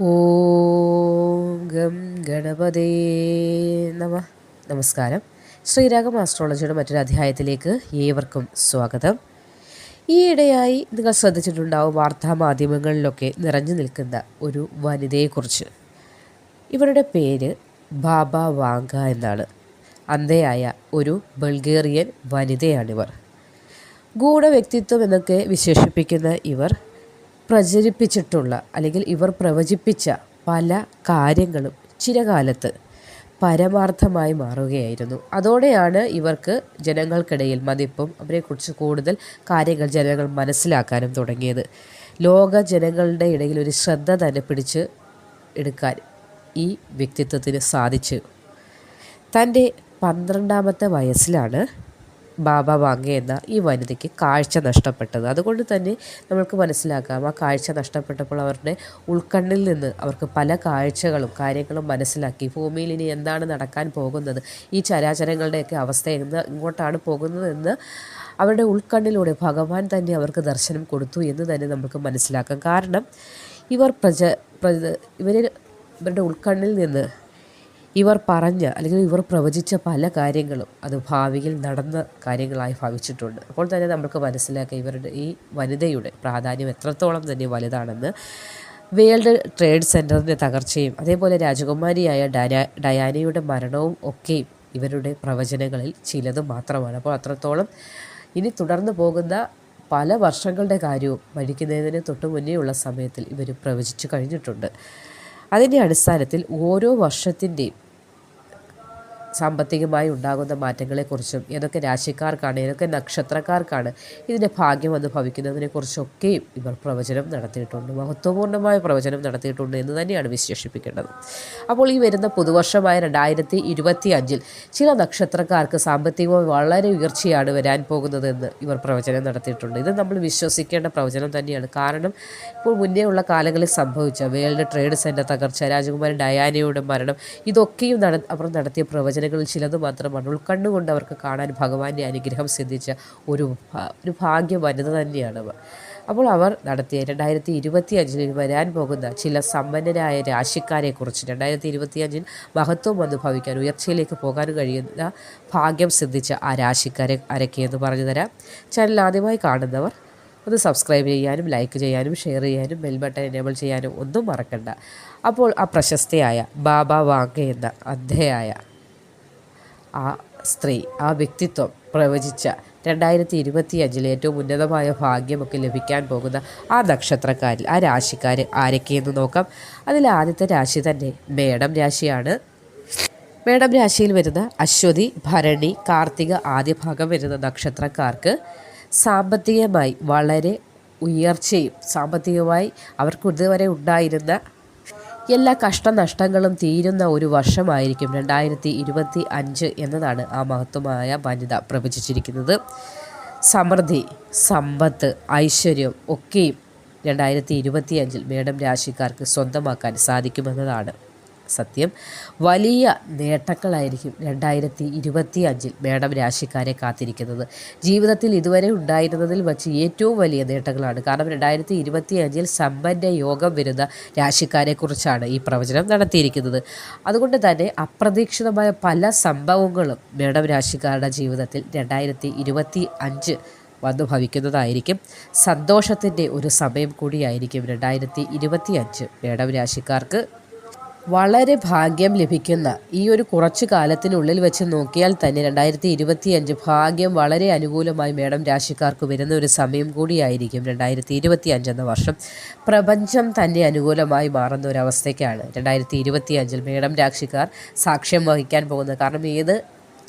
ഓം gum ഗണപതേ നമ. നമസ്കാരം. ശ്രീരാഗം ആസ്ട്രോളജിയുടെ മറ്റൊരു അധ്യായത്തിലേക്ക് ഏവർക്കും സ്വാഗതം. ഈയിടെയായി നിങ്ങൾ ശ്രദ്ധിച്ചിട്ടുണ്ടാവും വാർത്താ മാധ്യമങ്ങളിലൊക്കെ നിറഞ്ഞു നിൽക്കുന്ന ഒരു വനിതയെക്കുറിച്ച്. ഇവരുടെ പേര് ബാബ വാങ്ക എന്നാണ്. അന്ധയായ ഒരു ബൾഗേറിയൻ വനിതയാണിവർ. ഗൂഢവ്യക്തിത്വം എന്നൊക്കെ വിശേഷിപ്പിക്കുന്ന ഇവർ പ്രചരിപ്പിച്ചിട്ടുള്ള അല്ലെങ്കിൽ ഇവർ പ്രവചിപ്പിച്ച പല കാര്യങ്ങളും ചിരകാലത്ത് പരമാർത്ഥമായി മാറുകയായിരുന്നു. അതോടെയാണ് ഇവർക്ക് ജനങ്ങൾക്കിടയിൽ മതിപ്പും അവരെക്കുറിച്ച് കൂടുതൽ കാര്യങ്ങൾ ജനങ്ങൾ മനസ്സിലാക്കാനും തുടങ്ങിയത്. ലോക ജനങ്ങളുടെ ഇടയിൽ ഒരു ശ്രദ്ധ തന്നെ പിടിച്ച് എടുക്കാൻ ഈ വ്യക്തിത്വത്തിന് സാധിച്ചു. തന്റെ പന്ത്രണ്ടാമത്തെ വയസ്സിലാണ് ബാബ വാങ്ങിയെന്ന ഈ വനിതയ്ക്ക് കാഴ്ച നഷ്ടപ്പെട്ടത്. അതുകൊണ്ട് തന്നെ നമ്മൾക്ക് മനസ്സിലാക്കാം ആ കാഴ്ച നഷ്ടപ്പെട്ടപ്പോൾ അവരുടെ ഉൾക്കണ്ണിൽ നിന്ന് അവർക്ക് പല കാഴ്ചകളും കാര്യങ്ങളും മനസ്സിലാക്കി. ഭൂമിയിൽ ഇനി എന്താണ് നടക്കാൻ പോകുന്നത്? ഈ ചരാചരങ്ങളുടെയൊക്കെ അവസ്ഥ എന്ന് ഇങ്ങോട്ടാണ് പോകുന്നതെന്ന് അവരുടെ ഉൾക്കണ്ണിലൂടെ ഭഗവാൻ തന്നെ അവർക്ക് ദർശനം കൊടുത്തു എന്ന് തന്നെ നമുക്ക് മനസ്സിലാക്കാം. കാരണം ഇവർ പ്രജ പ്രജ ഇവരുടെ ഉൾക്കണ്ണിൽ നിന്ന് ഇവർ പറഞ്ഞ അല്ലെങ്കിൽ ഇവർ പ്രവചിച്ച പല കാര്യങ്ങളും അത് ഭാവിയിൽ നടന്ന കാര്യങ്ങളായി ഭാവിച്ചിട്ടുണ്ട്. അപ്പോൾ തന്നെ നമുക്ക് മനസ്സിലാക്കുക ഇവരുടെ ഈ വനിതയുടെ പ്രാധാന്യം എത്രത്തോളം തന്നെ വലുതാണെന്ന്. വേൾഡ് ട്രേഡ് സെന്ററിന്റെ തകർച്ചയും അതേപോലെ രാജകുമാരിയായ ഡയാ ഡയാനയുടെ മരണവും ഒക്കെയും ഇവരുടെ പ്രവചനങ്ങളിൽ ചിലത് മാത്രമാണ്. അപ്പോൾ അത്രത്തോളം ഇനി തുടർന്നു പോകുന്ന പല വർഷങ്ങളുടെ കാര്യവും മരിക്കുന്നതിന് തൊട്ട് മുന്നേയുള്ള സമയത്തിൽ ഇവർ പ്രവചിച്ചു കഴിഞ്ഞിട്ടുണ്ട്. അതിന്റെ അടിസ്ഥാനത്തിൽ ഓരോ വർഷത്തിന്റെയും സാമ്പത്തികമായി ഉണ്ടാകുന്ന മാറ്റങ്ങളെക്കുറിച്ചും ഏതൊക്കെ രാശിക്കാർക്കാണ് ഏതൊക്കെ നക്ഷത്രക്കാർക്കാണ് ഇതിന്റെ ഭാഗ്യം വന്ന് ഭവിക്കുന്നതിനെക്കുറിച്ചൊക്കെയും ഇവർ പ്രവചനം നടത്തിയിട്ടുണ്ട്. മഹത്വപൂർണമായ പ്രവചനം നടത്തിയിട്ടുണ്ട് എന്ന് തന്നെയാണ് വിശേഷിപ്പിക്കേണ്ടത്. അപ്പോൾ ഈ വരുന്ന പുതുവർഷമായ രണ്ടായിരത്തി ഇരുപത്തി അഞ്ചിൽ ചില നക്ഷത്രക്കാർക്ക് സാമ്പത്തികമായി വളരെ ഉയർച്ചയാണ് വരാൻ പോകുന്നതെന്ന് ഇവർ പ്രവചനം നടത്തിയിട്ടുണ്ട്. ഇത് നമ്മൾ വിശ്വസിക്കേണ്ട പ്രവചനം തന്നെയാണ്. കാരണം ഇപ്പോൾ മുന്നേ ഉള്ള കാലങ്ങളിൽ സംഭവിച്ച വേൾഡ് ട്രേഡ് സെന്റർ തകർച്ച രാജകുമാരൻ ഡയാനയുടെ മരണം ഇതൊക്കെയും നട അവർ നടത്തിയ പ്രവചനങ്ങളിൽ ചിലത് മാത്രമാണ് ഉൾക്കണ്ണുകൊണ്ട് അവർക്ക് കാണാൻ ഭഗവാന്റെ അനുഗ്രഹം സിദ്ധിച്ച ഒരു ഒരു ഭാഗ്യ വനിത തന്നെയാണ് അവർ അപ്പോൾ അവർ നടത്തിയ രണ്ടായിരത്തി ഇരുപത്തി അഞ്ചിൽ വരാൻ പോകുന്ന ചില സമ്പന്നരായ രാശിക്കാരെക്കുറിച്ച് രണ്ടായിരത്തി ഇരുപത്തി അഞ്ചിൽ മഹത്വം അനുഭവിക്കാൻ ഭവിക്കാൻ ഉയർച്ചയിലേക്ക് പോകാൻ കഴിയുന്ന ഭാഗ്യം സിദ്ധിച്ച ആ രാശിക്കാരെ ആരൊക്കെയെന്ന് പറഞ്ഞു തരാം. ചാനൽ ആദ്യമായി കാണുന്നവർ ഒന്ന് സബ്സ്ക്രൈബ് ചെയ്യാനും ലൈക്ക് ചെയ്യാനും ഷെയർ ചെയ്യാനും ബെൽ ബട്ടൺ എനേബിൾ ചെയ്യാനും ഒന്നും മറക്കണ്ട. അപ്പോൾ ആ പ്രശസ്തയായ ബാബ വാങ്ക എന്ന അന്ധയായ ആ സ്ത്രീ ആ വ്യക്തിത്വം പ്രവചിച്ച രണ്ടായിരത്തി ഇരുപത്തി അഞ്ചിൽ ഏറ്റവും ഉന്നതമായ ഭാഗ്യമൊക്കെ ലഭിക്കാൻ പോകുന്ന ആ നക്ഷത്രക്കാരിൽ ആ രാശിക്കാർ ആരൊക്കെയെന്ന് നോക്കാം. അതിൽ ആദ്യത്തെ രാശി തന്നെ മേടം രാശിയാണ്. മേടം രാശിയിൽ വരുന്ന അശ്വതി ഭരണി കാർത്തിക ആദ്യ ഭാഗം വരുന്ന നക്ഷത്രക്കാർക്ക് സാമ്പത്തികമായി വളരെ ഉയർച്ചയും സാമ്പത്തികമായി അവർക്ക് ഇതുവരെ ഉണ്ടായിരുന്ന എല്ലാ കഷ്ടനഷ്ടങ്ങളും തീരുന്ന ഒരു വർഷമായിരിക്കും രണ്ടായിരത്തി ഇരുപത്തി അഞ്ച് എന്നതാണ് ആ മഹത്വമായ വനിത പ്രവചിച്ചിരിക്കുന്നത്. സമൃദ്ധി സമ്പത്ത് ഐശ്വര്യം ഒക്കെയും രണ്ടായിരത്തി ഇരുപത്തി അഞ്ചിൽ മേഡം രാശിക്കാർക്ക് സ്വന്തമാക്കാൻ സാധിക്കുമെന്നതാണ്. സത്യം. വലിയ നേട്ടങ്ങളായിരിക്കും രണ്ടായിരത്തി ഇരുപത്തി അഞ്ചിൽ മേഡം രാശിക്കാരെ കാത്തിരിക്കുന്നത്. ജീവിതത്തിൽ ഇതുവരെ ഉണ്ടായിരുന്നതിൽ വച്ച് ഏറ്റവും വലിയ നേട്ടങ്ങളാണ്. കാരണം രണ്ടായിരത്തി ഇരുപത്തി അഞ്ചിൽ സമ്പന്ന യോഗം വരുന്ന രാശിക്കാരെക്കുറിച്ചാണ് ഈ പ്രവചനം നടത്തിയിരിക്കുന്നത്. അതുകൊണ്ട് തന്നെ അപ്രതീക്ഷിതമായ പല സംഭവങ്ങളും മേഡം രാശിക്കാരുടെ ജീവിതത്തിൽ രണ്ടായിരത്തി ഇരുപത്തി അഞ്ച് വന്നു ഭവിക്കുന്നതായിരിക്കും. സന്തോഷത്തിന്റെ ഒരു സമയം കൂടിയായിരിക്കും രണ്ടായിരത്തി ഇരുപത്തി അഞ്ച് മേഡം രാശിക്കാർക്ക് വളരെ ഭാഗ്യം ലഭിക്കുന്ന ഈ ഒരു കുറച്ചു കാലത്തിനുള്ളിൽ വെച്ച് നോക്കിയാൽ തന്നെ രണ്ടായിരത്തി ഇരുപത്തി അഞ്ച് ഭാഗ്യം വളരെ അനുകൂലമായി മേഡം രാശിക്കാർക്ക് വരുന്ന ഒരു സമയം കൂടിയായിരിക്കും രണ്ടായിരത്തി ഇരുപത്തി അഞ്ച് എന്ന വർഷം. പ്രപഞ്ചം തന്നെ അനുകൂലമായി മാറുന്ന ഒരു അവസ്ഥയ്ക്കാണ് രണ്ടായിരത്തി ഇരുപത്തി അഞ്ചിൽ മേഡം രാശിക്കാർ സാക്ഷ്യം വഹിക്കാൻ പോകുന്നത്. കാരണം ഏത്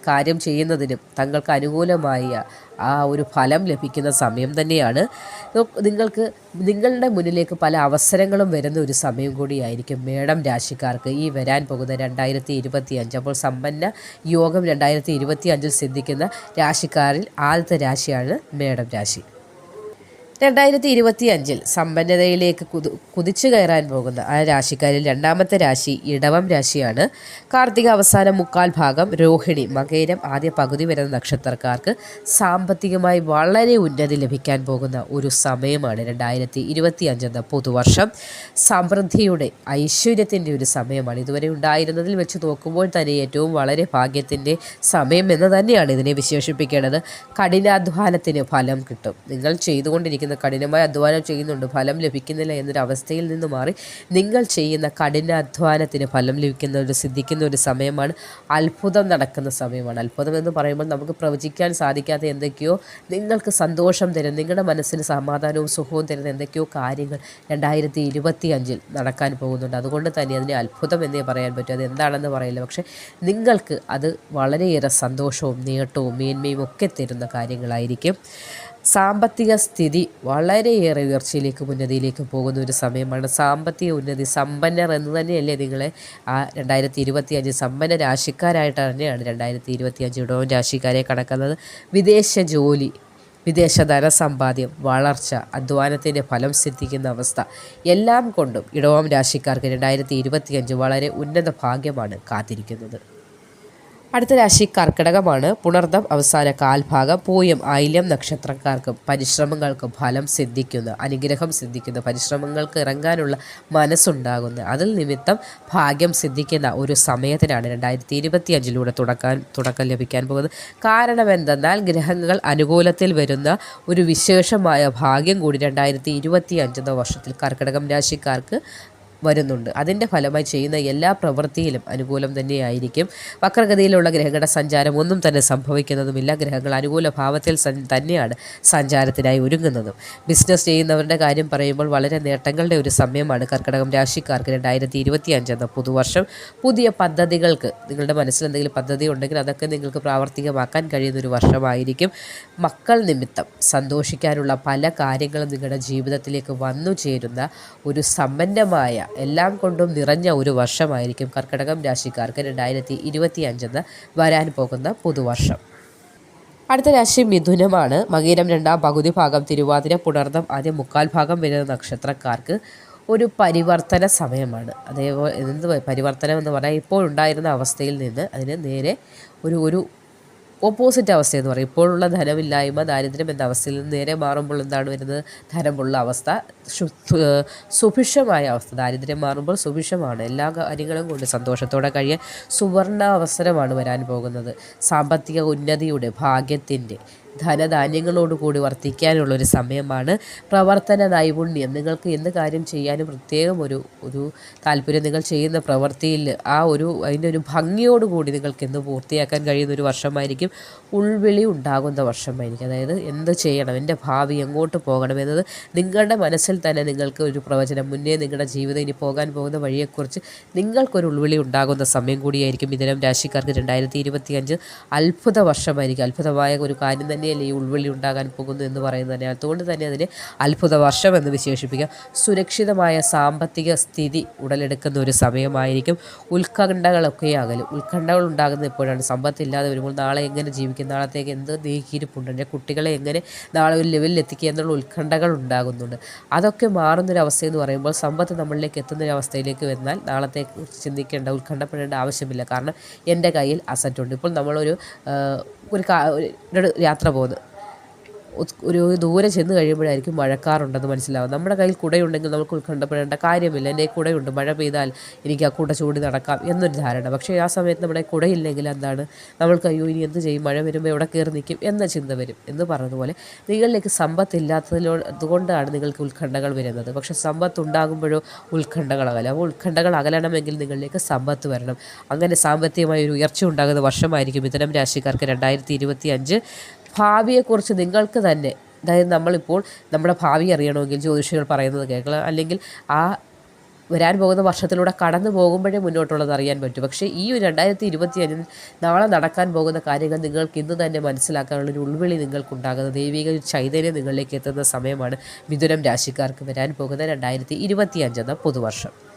കാര്യം ചെയ്യുന്നതിനും തങ്ങൾക്ക് അനുകൂലമായ ആ ഒരു ഫലം ലഭിക്കുന്ന സമയം തന്നെയാണ്. നിങ്ങൾക്ക് നിങ്ങളുടെ മുന്നിലേക്ക് പല അവസരങ്ങളും വരുന്ന ഒരു സമയം കൂടിയായിരിക്കും മേടം രാശിക്കാർക്ക് ഈ വരാൻ പോകുന്ന രണ്ടായിരത്തി ഇരുപത്തി അഞ്ച് അപ്പോൾ സമ്പന്ന യോഗം രണ്ടായിരത്തി ഇരുപത്തി അഞ്ചിൽ സിദ്ധിക്കുന്ന രാശിക്കാരിൽ ആദ്യത്തെ രാശിയാണ് മേടം രാശി. രണ്ടായിരത്തി ഇരുപത്തി അഞ്ചിൽ സമ്പന്നതയിലേക്ക് കുതു കുതിച്ചു കയറാൻ പോകുന്ന ആ രാശിക്കാരിൽ രണ്ടാമത്തെ രാശി ഇടവം രാശിയാണ്. കാർത്തിക അവസാന മുക്കാൽ ഭാഗം രോഹിണി മകേരം ആദ്യ പകുതി വരുന്ന നക്ഷത്രക്കാർക്ക് സാമ്പത്തികമായി വളരെ ഉന്നതി ലഭിക്കാൻ പോകുന്ന ഒരു സമയമാണ് രണ്ടായിരത്തി ഇരുപത്തി അഞ്ചെന്ന പുതുവർഷം. സമൃദ്ധിയുടെ ഐശ്വര്യത്തിന്റെ ഒരു സമയമാണ്. ഇതുവരെ ഉണ്ടായിരുന്നതിൽ വെച്ച് നോക്കുമ്പോൾ തന്നെ ഏറ്റവും വളരെ ഭാഗ്യത്തിന്റെ സമയം എന്ന് തന്നെയാണ് ഇതിനെ വിശേഷിപ്പിക്കേണ്ടത്. കഠിനാധ്വാനത്തിന് ഫലം കിട്ടും. നിങ്ങൾ ചെയ്തുകൊണ്ടിരിക്കുന്ന കഠിനമായ അധ്വാനം ചെയ്യുന്നുണ്ട് ഫലം ലഭിക്കുന്നില്ല എന്നൊരു അവസ്ഥയിൽ നിന്ന് മാറി നിങ്ങൾ ചെയ്യുന്ന കഠിനാധ്വാനത്തിന് ഫലം ലഭിക്കുന്ന ഒരു സിദ്ധിക്കുന്ന ഒരു സമയമാണ് അത്ഭുതം നടക്കുന്ന സമയമാണ്. അത്ഭുതം എന്ന് പറയുമ്പോൾ നമുക്ക് പ്രവചിക്കാൻ സാധിക്കാത്ത എന്തൊക്കെയോ നിങ്ങൾക്ക് സന്തോഷം തരും നിങ്ങളുടെ മനസ്സിന് സമാധാനവും സുഖവും തരുന്ന എന്തൊക്കെയോ കാര്യങ്ങൾ രണ്ടായിരത്തി ഇരുപത്തി അഞ്ചിൽ നടക്കാൻ പോകുന്നുണ്ട്. അതുകൊണ്ട് തന്നെ അതിനെ അത്ഭുതം എന്നേ പറയാൻ പറ്റും. അത് എന്താണെന്ന് പറയില്ല. പക്ഷേ നിങ്ങൾക്ക് അത് വളരെയേറെ സന്തോഷവും നേട്ടവും മേന്മയും ഒക്കെ തരുന്ന കാര്യങ്ങളായിരിക്കും. സാമ്പത്തിക സ്ഥിതി വളരെയേറെ ഉയർച്ചയിലേക്ക് ഉന്നതിയിലേക്ക് പോകുന്ന ഒരു സമയമാണ്. സാമ്പത്തിക ഉന്നതി സമ്പന്നർ എന്ന് തന്നെയല്ലേ നിങ്ങളെ ആ രണ്ടായിരത്തി ഇരുപത്തി അഞ്ച് സമ്പന്ന രാശിക്കാരായിട്ട് തന്നെയാണ് രണ്ടായിരത്തി ഇരുപത്തി അഞ്ച് ഇടവും രാശിക്കാരെ കണക്കുന്നത്. വിദേശ ജോലി വിദേശ ധനസമ്പാദ്യം വളർച്ച അധ്വാനത്തിന്റെ ഫലം സിദ്ധിക്കുന്ന അവസ്ഥ എല്ലാം കൊണ്ടും ഇടവം രാശിക്കാർക്ക് രണ്ടായിരത്തി ഇരുപത്തിയഞ്ച് വളരെ ഉന്നത ഭാഗ്യമാണ് കാത്തിരിക്കുന്നത്. അടുത്ത രാശി കർക്കിടകമാണ്. പുണർദം അവസാന കാൽഭാഗം പൂയം ആയില്യം നക്ഷത്രക്കാർക്കും പരിശ്രമങ്ങൾക്കും ഫലം സിദ്ധിക്കുന്നു. അനുഗ്രഹം സിദ്ധിക്കുന്നു. പരിശ്രമങ്ങൾക്ക് ഇറങ്ങാനുള്ള മനസ്സുണ്ടാകുന്ന. അതിൽ നിമിത്തം ഭാഗ്യം സിദ്ധിക്കുന്ന ഒരു സമയത്തിനാണ് രണ്ടായിരത്തി ഇരുപത്തി അഞ്ചിലൂടെ തുടക്കാൻ തുടക്കം ലഭിക്കാൻ പോകുന്നത്. കാരണം എന്തെന്നാൽ ഗ്രഹങ്ങൾ അനുകൂലത്തിൽ വരുന്ന ഒരു വിശേഷമായ ഭാഗ്യം കൂടി രണ്ടായിരത്തി ഇരുപത്തി അഞ്ചെന്ന വർഷത്തിൽ കർക്കിടകം രാശിക്കാർക്ക് വരുന്നുണ്ട്. അതിന്റെ ഫലമായി ചെയ്യുന്ന എല്ലാ പ്രവൃത്തിയിലും അനുകൂലം തന്നെയായിരിക്കും. വക്രഗതിയിലുള്ള ഗ്രഹങ്ങളുടെ സഞ്ചാരം ഒന്നും തന്നെ സംഭവിക്കുന്നതുമില്ല. ഗ്രഹങ്ങൾ അനുകൂല ഭാവത്തിൽ തന്നെയാണ് സഞ്ചാരത്തിനായി ഒരുങ്ങുന്നതും. ബിസിനസ് ചെയ്യുന്നവരുടെ കാര്യം പറയുമ്പോൾ വളരെ നേട്ടങ്ങളുടെ ഒരു സമയമാണ്. കർക്കിടകം രാശിക്കാർക്ക് രണ്ടായിരത്തി ഇരുപത്തി അഞ്ചെന്ന പുതുവർഷം പുതിയ പദ്ധതികൾക്ക് നിങ്ങളുടെ മനസ്സിൽ എന്തെങ്കിലും പദ്ധതി ഉണ്ടെങ്കിൽ അതൊക്കെ നിങ്ങൾക്ക് പ്രാവർത്തികമാക്കാൻ കഴിയുന്ന ഒരു വർഷമായിരിക്കും. മക്കൾ നിമിത്തം സന്തോഷിക്കാനുള്ള പല കാര്യങ്ങളും നിങ്ങളുടെ ജീവിതത്തിലേക്ക് വന്നു ചേരുന്ന ഒരു സമ്പന്നമായ എല്ലാം കൊണ്ടും നിറഞ്ഞ ഒരു വർഷമായിരിക്കും കർക്കിടകം രാശിക്കാർക്ക് രണ്ടായിരത്തി ഇരുപത്തി അഞ്ചെന്ന് വരാൻ പോകുന്ന പുതുവർഷം. അടുത്ത രാശി മിഥുനമാണ്. മകീരം രണ്ടാം പകുതി ഭാഗം തിരുവാതിര പുണർന്നം ആദ്യം മുക്കാൽ ഭാഗം വരുന്ന നക്ഷത്രക്കാർക്ക് ഒരു പരിവർത്തന സമയമാണ്. അതേപോലെ എന്ത് പരിവർത്തനം എന്ന് പറഞ്ഞാൽ ഇപ്പോൾ ഉണ്ടായിരുന്ന അവസ്ഥയിൽ നിന്ന് അതിന് നേരെ ഒരു ഒരു ഓപ്പോസിറ്റ് അവസ്ഥ എന്ന് പറയും. ഇപ്പോഴുള്ള ധനമില്ലായ്മ ദാരിദ്ര്യം എന്ന അവസ്ഥയിൽ നിന്ന് നേരെ മാറുമ്പോൾ എന്താണ് വരുന്നത്? ധനമുള്ള അവസ്ഥ. സുഭിക്ഷമായ അവസ്ഥ. ദാരിദ്ര്യം മാറുമ്പോൾ സുഭിക്ഷമാണ്. എല്ലാ കാര്യങ്ങളും കൊണ്ട് സന്തോഷത്തോടെ കഴിയ സുവർണ അവസരമാണ് വരാൻ പോകുന്നത്. സാമ്പത്തിക ഉന്നതിയുടെ ഭാഗ്യത്തിന്റെ ധനധാന്യങ്ങളോടുകൂടി വർത്തിക്കാനുള്ളൊരു സമയമാണ് പ്രവർത്തന നൈപുണ്യം. നിങ്ങൾക്ക് എന്ത് കാര്യം ചെയ്യാനും പ്രത്യേകം ഒരു ഒരു താല്പര്യം നിങ്ങൾ ചെയ്യുന്ന പ്രവൃത്തിയിൽ ആ ഒരു അതിന്റെ ഒരു ഭംഗിയോടുകൂടി നിങ്ങൾക്ക് എന്ത് പൂർത്തിയാക്കാൻ കഴിയുന്ന ഒരു വർഷമായിരിക്കും. ഉൾവിളി ഉണ്ടാകുന്ന വർഷമായിരിക്കും. അതായത് എന്ത് ചെയ്യണം എന്റെ ഭാവി എങ്ങോട്ട് പോകണം എന്നത് നിങ്ങളുടെ മനസ്സിൽ തന്നെ നിങ്ങൾക്ക് ഒരു പ്രവചനം മുന്നേ നിങ്ങളുടെ ജീവിതം ഇനി പോകാൻ പോകുന്ന വഴിയെക്കുറിച്ച് നിങ്ങൾക്കൊരു ഉൾവിളി ഉണ്ടാകുന്ന സമയം കൂടിയായിരിക്കും ഇതിനം രാശിക്കാർക്ക് രണ്ടായിരത്തി ഇരുപത്തി അഞ്ച് അത്ഭുത വർഷമായിരിക്കും. അത്ഭുതമായ ഒരു കാര്യം തന്നെയല്ലേ ഈ ഉൾവിളി ഉണ്ടാകാൻ പോകുന്നു എന്ന് പറയുന്നത് തന്നെ. അതുകൊണ്ട് തന്നെ അതിനെ അത്ഭുത വർഷം എന്ന് വിശേഷിപ്പിക്കാം. സുരക്ഷിതമായ സാമ്പത്തിക സ്ഥിതി ഉടലെടുക്കുന്ന ഒരു സമയമായിരിക്കും. ഉത്കണ്ഠകളൊക്കെ അകലും ഉത്കണ്ഠകൾ ഉണ്ടാകുന്നത് എപ്പോഴാണ്? സമ്പത്തില്ലാതെ വരുമ്പോൾ നാളെ എങ്ങനെ ജീവിക്കും? നാളത്തേക്ക് എന്ത് നീക്കിയിരിപ്പുണ്ട്? എന്റെ കുട്ടികളെ എങ്ങനെ നാളെ ഒരു ലെവലിൽ എത്തിക്കുക എന്നുള്ള ഉത്കണ്ഠകൾ ഉണ്ടാകുന്നുണ്ട്. അതൊക്കെ മാറുന്നൊരവസ്ഥ എന്ന് പറയുമ്പോൾ സമ്പത്ത് നമ്മളിലേക്ക് എത്തുന്നൊരവസ്ഥയിലേക്ക് വന്നാൽ നാളത്തെ ചിന്തിക്കേണ്ട ഉത്കണ്ഠപ്പെടേണ്ട ആവശ്യമില്ല. കാരണം എന്റെ കയ്യിൽ അസറ്റുണ്ട് ഇപ്പോൾ നമ്മളൊരു ഒരു യാത്ര പോകുന്നു ഒരു ദൂരെ ചെന്ന് കഴിയുമ്പോഴായിരിക്കും മഴക്കാറുണ്ടെന്ന് മനസ്സിലാവും നമ്മുടെ കയ്യിൽ കുടയുണ്ടെങ്കിൽ നമുക്ക് ഉത്കണ്ഠപ്പെടേണ്ട കാര്യമില്ല. എന്റെ കുടയുണ്ട്. മഴ പെയ്താൽ എനിക്ക് ആ കുട ചൂടി നടക്കാം എന്നൊരു ധാരണ. പക്ഷേ ആ സമയത്ത് നമ്മുടെ കുടയില്ലെങ്കിൽ എന്താണ്? നമ്മൾക്ക് അയ്യോ ഇനി എന്ത് ചെയ്യും? മഴ വരുമ്പോൾ എവിടെ കയറി നിൽക്കും എന്ന ചിന്ത വരും. എന്ന് പറഞ്ഞതുപോലെ നിങ്ങളിലേക്ക് സമ്പത്തില്ലാത്തതിലോ അതുകൊണ്ടാണ് നിങ്ങൾക്ക് ഉത്കണ്ഠകൾ വരുന്നത്. പക്ഷേ സമ്പത്ത് ഉണ്ടാകുമ്പോഴോ ഉത്കണ്ഠകൾ അകലും അപ്പോൾ ഉത്കണ്ഠകൾ അകലണമെങ്കിൽ നിങ്ങളിലേക്ക് സമ്പത്ത് വരണം. അങ്ങനെ സാമ്പത്തികമായ ഒരു ഉയർച്ച ഉണ്ടാകുന്ന വർഷമായിരിക്കും ഇത്തരം രാശിക്കാർക്ക് രണ്ടായിരത്തി ഇരുപത്തി അഞ്ച് ഭാവിയെക്കുറിച്ച് നിങ്ങൾക്ക് തന്നെ അതായത് നമ്മളിപ്പോൾ നമ്മുടെ ഭാവി അറിയണമെങ്കിൽ ജ്യോതിഷികൾ പറയുന്നത് കേൾക്കണം. അല്ലെങ്കിൽ ആ വരാൻ പോകുന്ന വർഷത്തിലൂടെ കടന്നു പോകുമ്പോഴേ മുന്നോട്ടുള്ളത് അറിയാൻ പറ്റും. പക്ഷേ ഈ ഒരു രണ്ടായിരത്തി ഇരുപത്തി അഞ്ചിൽ നാളെ നടക്കാൻ പോകുന്ന കാര്യങ്ങൾ നിങ്ങൾക്ക് ഇന്ന് തന്നെ മനസ്സിലാക്കാനുള്ള ഒരു ഉൾവിളി നിങ്ങൾക്കുണ്ടാകുന്ന ദൈവിക ചൈതന്യം നിങ്ങളിലേക്ക് എത്തുന്ന സമയമാണ് മിഥുനം രാശിക്കാർക്ക് വരാൻ പോകുന്ന രണ്ടായിരത്തി ഇരുപത്തി അഞ്ചെന്ന പുതുവർഷം.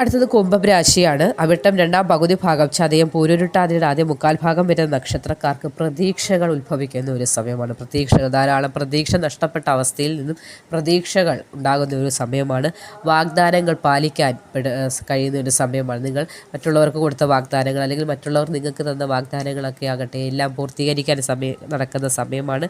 അടുത്തത് കുംഭം രാശിയാണ്. അവിട്ടം രണ്ടാം പകുതി ഭാഗം ചതയം പൂരുരുട്ടാതിയുടെ ആദ്യ മുക്കാൽ ഭാഗം വരുന്ന നക്ഷത്രക്കാർക്ക് പ്രതീക്ഷകൾ ഉത്ഭവിക്കുന്ന ഒരു സമയമാണ്. പ്രതീക്ഷകൾ ധാരാളം പ്രതീക്ഷ നഷ്ടപ്പെട്ട അവസ്ഥയിൽ നിന്നും പ്രതീക്ഷകൾ ഉണ്ടാകുന്ന ഒരു സമയമാണ്. വാഗ്ദാനങ്ങൾ പാലിക്കാൻ കഴിയുന്ന ഒരു സമയമാണ്. നിങ്ങൾ മറ്റുള്ളവർക്ക് കൊടുത്ത വാഗ്ദാനങ്ങൾ അല്ലെങ്കിൽ മറ്റുള്ളവർ നിങ്ങൾക്ക് തന്ന വാഗ്ദാനങ്ങളൊക്കെ ആകട്ടെ എല്ലാം പൂർത്തീകരിക്കാൻ സമയം നടക്കുന്ന സമയമാണ്.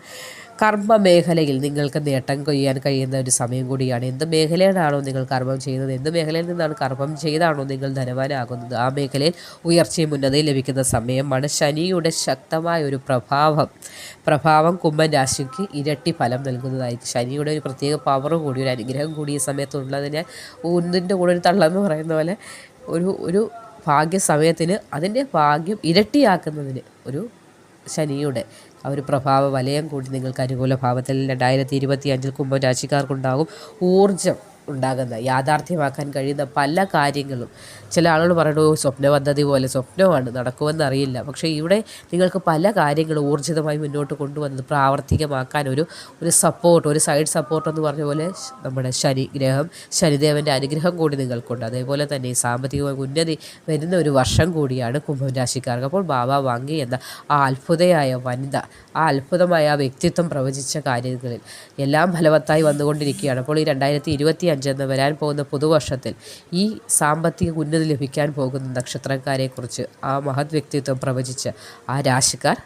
കർമ്മ മേഖലയിൽ നിങ്ങൾക്ക് നേട്ടം കൊയ്യാൻ കഴിയുന്ന ഒരു സമയം കൂടിയാണ്. എന്ത് മേഖലയിലാണോ നിങ്ങൾ കർമ്മം ചെയ്യുന്നത്? എന്ത് മേഖലയിൽ നിന്നാണ് കർമ്മം ചെയ്താണോ നിങ്ങൾ ധനവാനാകുന്നത്? ആ മേഖലയിൽ ഉയർച്ചയും ഉന്നതയും ലഭിക്കുന്ന സമയമാണ് ശനിയുടെ ശക്തമായ ഒരു പ്രഭാവം. പ്രഭാവം കുംഭൻ രാശിക്ക് ഇരട്ടി ഫലം നൽകുന്നതായിരിക്കും. ശനിയുടെ ഒരു പ്രത്യേക പവർ കൂടി ഒരു അനുഗ്രഹം കൂടി ഈ സമയത്തുള്ളതിനാൽ ഒന്നിന്റെ കൂടെ ഒരു തള്ളെന്ന് പറയുന്ന പോലെ ഒരു ഒരു ഭാഗ്യ സമയത്തിന് അതിന്റെ ഭാഗ്യം ഇരട്ടിയാക്കുന്നതിന് ഒരു ശനിയുടെ ആ ഒരു പ്രഭാവ വലയം കൂടി നിങ്ങൾക്ക് അനുകൂല ഭാവത്തിൽ രണ്ടായിരത്തി ഇരുപത്തി അഞ്ചിൽ കുംഭം രാശിക്കാർക്കുണ്ടാകും ഊർജം ഉണ്ടാകുന്ന യാഥാർത്ഥ്യമാക്കാൻ കഴിയുന്ന പല കാര്യങ്ങളും. ചില ആളുകൾ പറയുന്നു "ഓ, സ്വപ്ന പദ്ധതി പോലെ സ്വപ്നമാണ് നടക്കുമെന്ന് അറിയില്ല. പക്ഷേ ഇവിടെ നിങ്ങൾക്ക് പല കാര്യങ്ങളും ഊർജിതമായി മുന്നോട്ട് കൊണ്ടുവന്നത് പ്രാവർത്തികമാക്കാൻ ഒരു ഒരു സപ്പോർട്ട് ഒരു സൈഡ് സപ്പോർട്ട് എന്ന് പറഞ്ഞ പോലെ നമ്മുടെ ശനി ഗ്രഹം ശനിദേവന്റെ അനുഗ്രഹം കൂടി നിങ്ങൾക്കുണ്ട്. അതേപോലെ തന്നെ സാമ്പത്തികമായി ഉന്നതി വരുന്ന ഒരു വർഷം കൂടിയാണ് കുംഭം രാശിക്കാർക്ക്. അപ്പോൾ ബാബ വാങ്ങി എന്ന ആ അത്ഭുതയായ വനിത ആ അത്ഭുതമായ ആ വ്യക്തിത്വം പ്രവചിച്ച കാര്യങ്ങളിൽ എല്ലാം ഫലവത്തായി വന്നുകൊണ്ടിരിക്കുകയാണ്. അപ്പോൾ ഈ രണ്ടായിരത്തി ഇരുപത്തി അഞ്ചെന്ന് വരാൻ പോകുന്ന പുതുവർഷത്തിൽ ഈ സാമ്പത്തിക ഉന്നതി ലഭിക്കാൻ പോകുന്ന നക്ഷത്രക്കാരെക്കുറിച്ച് ആ മഹത് വ്യക്തിത്വം പ്രവചിച്ച ആ രാശിക്കാർ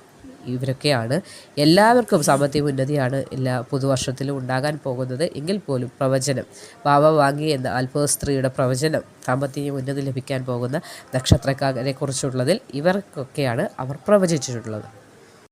ഇവരൊക്കെയാണ്. എല്ലാവർക്കും സാമ്പത്തിക ഉന്നതിയാണ് എല്ലാ പുതുവർഷത്തിലും ഉണ്ടാകാൻ പോകുന്നത്. എങ്കിൽ പോലും പ്രവചനം ബാബ വാങ്ങി എന്ന അത്ഭുത സ്ത്രീയുടെ പ്രവചനം സാമ്പത്തിക ഉന്നതി ലഭിക്കാൻ പോകുന്ന നക്ഷത്രക്കാരെ കുറിച്ചുള്ളതിൽ ഇവർക്കൊക്കെയാണ് അവർ പ്രവചിച്ചിട്ടുള്ളത്.